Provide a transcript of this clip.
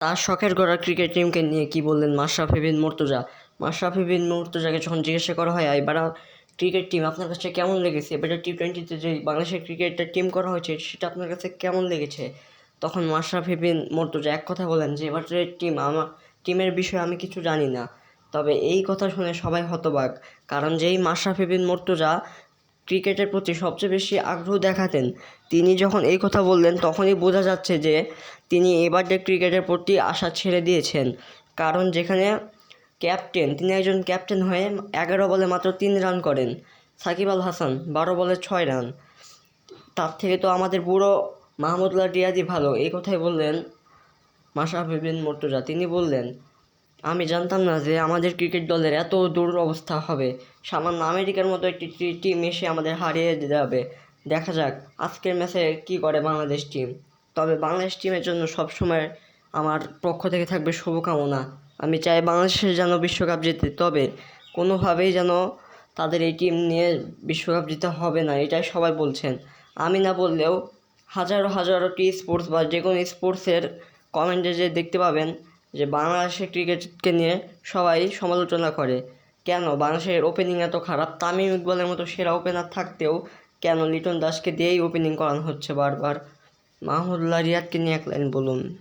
তার শখের করা ক্রিকেট টিমকে নিয়ে কি বললেন মাশরাফি বিন মুর্তজা? মাশরাফি বিন মুর্তজাকে যখন জিজ্ঞাসা করা হয় এবার ক্রিকেট টিম আপনার কাছে কেমন লেগেছে? এবারে টি টোয়েন্টিতে যে বাংলাদেশের ক্রিকেটের টিম করা হয়েছে, সেটা আপনার কাছে কেমন লেগেছে? তখন মাশরাফি বিন মুর্তজা এক কথা বলেন যে এবারের টিম আমার টিমের বিষয়ে আমি কিছু জানি না। তবে এই কথা শুনে সবাই হতবাক। কারণ যেই মাশরাফি বিন মুর্তজা ক্রিকেটের প্রতি সবচেয়ে বেশি আগ্রহ দেখাতেন। তিনি যখন এই কথা বললেন, তখনই বোঝা যাচ্ছে যে তিনি এবার যে ক্রিকেটের প্রতি আশা ছেড়ে দিয়েছেন। কারণ যেখানে ক্যাপ্টেন, তিনি একজন ক্যাপ্টেন হয়ে এগারো বলে মাত্র তিন রান করেন। সাকিব আল হাসান, বারো বলে ছয় রান। তার থেকে তো আমাদের পুরো মাহমুদুল্লাহ রিয়াদি ভালো। এই কথাই বললেন মাশরাফি বিন মুর্তজা। তিনি বললেন আমি জানতাম না যে আমাদের ক্রিকেট দলের এত দূর দুরবস্থা হবে। সামান্য আমেরিকার মতো একটি টিম এসে আমাদের হারিয়ে যাবে দেখা যাক আজকের ম্যাচে কি করে বাংলাদেশ টিম। তবে বাংলাদেশ টিমের জন্য সবসময় আমার পক্ষ থেকে থাকবে শুভকামনা। আমি চাই বাংলাদেশের যেন বিশ্বকাপ জিতে। তবে কোনোভাবেই যেন তাদের এই টিম নিয়ে বিশ্বকাপ জিতে হবে না, এটাই সবাই বলছেন। আমি না বললেও হাজারো হাজারোটি স্পোর্টস বা যে কোনো স্পোর্টসের কমেন্টে যে দেখতে পাবেন যে বাংলাদেশের ক্রিকেটকে নিয়ে সবাই সমালোচনা করে। কেন? বাংলাদেশের ওপেনিং এত খারাপ। তামিম ইকবালের মতো সেরা ওপেনার থাকতেও কেন লিটন দাসকে দিয়েই ওপেনিং করানো হচ্ছে বারবার? মাহমুদুল্লাহ রিয়াদকে নিয়ে এক লাইন বলুন।